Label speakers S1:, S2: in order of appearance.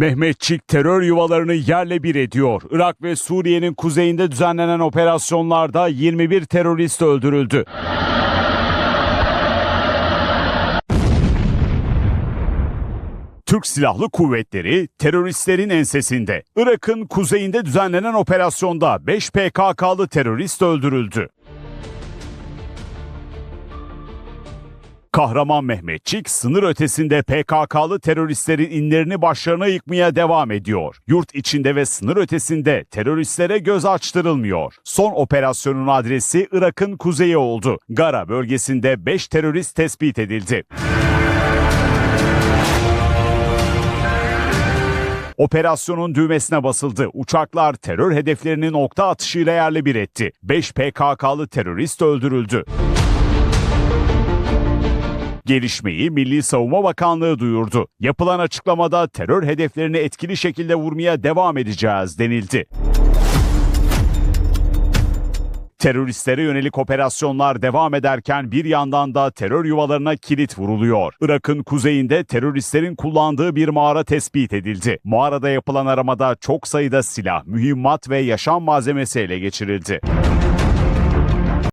S1: Mehmetçik terör yuvalarını yerle bir ediyor. Irak ve Suriye'nin kuzeyinde düzenlenen operasyonlarda 21 terörist öldürüldü. Türk Silahlı Kuvvetleri teröristlerin ensesinde. Irak'ın kuzeyinde düzenlenen operasyonda 5 PKK'lı terörist öldürüldü. Kahraman Mehmetçik sınır ötesinde PKK'lı teröristlerin inlerini başlarına yıkmaya devam ediyor. Yurt içinde ve sınır ötesinde teröristlere göz açtırılmıyor. Son operasyonun adresi Irak'ın kuzeyi oldu. Gara bölgesinde 5 terörist tespit edildi. Operasyonun düğmesine basıldı. Uçaklar terör hedeflerini nokta atışıyla yerle bir etti. 5 PKK'lı terörist öldürüldü. Gelişmeyi Milli Savunma Bakanlığı duyurdu. Yapılan açıklamada terör hedeflerini etkili şekilde vurmaya devam edeceğiz denildi. Teröristlere yönelik operasyonlar devam ederken bir yandan da terör yuvalarına kilit vuruluyor. Irak'ın kuzeyinde teröristlerin kullandığı bir mağara tespit edildi. Mağarada yapılan aramada çok sayıda silah, mühimmat ve yaşam malzemesi ele geçirildi.